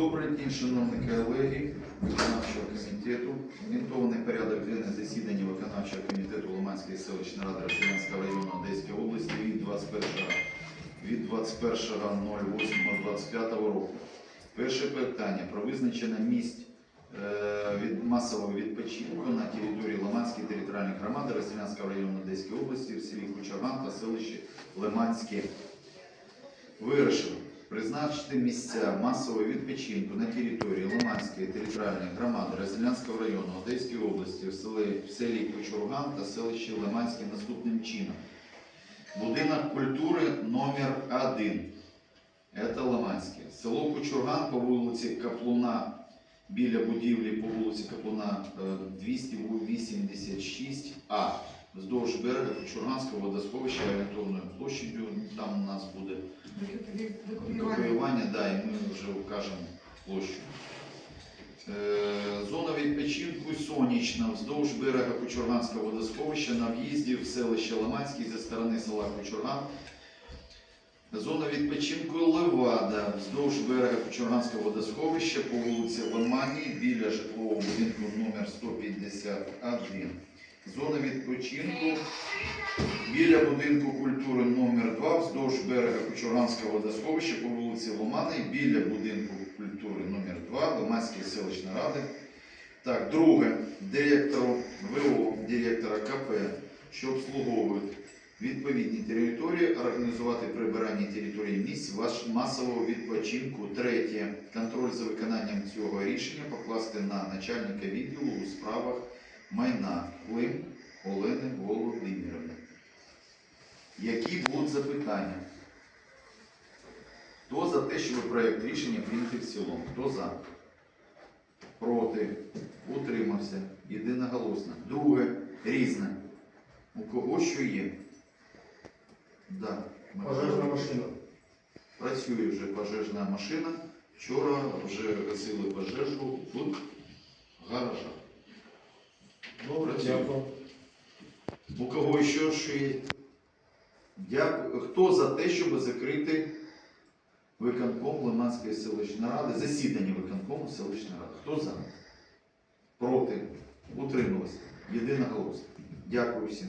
Добрий день, шановні колеги виконавчого комітету. Орієнтований порядок денний засідання виконавчого комітету Лиманської селищної ради Рослянського району Одеської області від 21 від 21.08.25 року. Перше питання про визначення місць е, від масового відпочинку на території Лиманської територіальної громади Рослянського району Одеської області в селі Кучаган та селищі Лиманське. Вирішив призначити місця масового відпочинку на території Лиманської територіальної громади Розділянського району Одеської області в селі, в селі Кучурган та селищі Лиманське наступним чином. Будинок культури номер 1 Це Лиманське. Село Кучурган по вулиці Каплуна біля будівлі по вулиці Каплуна е, 286А вздовж берега Кучурганського водосховища орієнтовною площадю. Там у нас буде Викопіювання, да, і ми вже вкажемо площу. Е, Зона відпочинку сонячна вздовж берега Кучурганського водосховища на в'їзді в селище Лиманське зі сторони села Кучурган. Зона відпочинку Левада вздовж берега Кучурганського водосховища по вулиці Лимані біля житлового будинку номер 151. Зона відпочинку Біля будинку культури номер 2 вздовж берега Кучуранського водосховища по вулиці Ломани, біля будинку культури номер 2 Лиманської селищної ради. Так, друге, директору ВО, директора КП, що обслуговують відповідні території, організувати прибирання території місць масового відпочинку. Третє, контроль за виконанням цього рішення покласти на начальника відділу у справах майна Клим Олени Володимирівни. Які будуть запитання? Хто за те, щоб проєкт рішення прийняти в цілому? Хто за? Проти? Утримався? Єдиноголосно. Друге, різне. У кого що є? Да. Пожежна машина. Працює вже пожежна машина. Вчора вже гасили пожежу тут, Працює. Дякую. У кого ще що є? Дякую. Хто за те, щоб закрити виконком Лиманської селищної ради, засідання виконкому селищної ради? Хто за? Проти? Утрималися? голос. Дякую всім.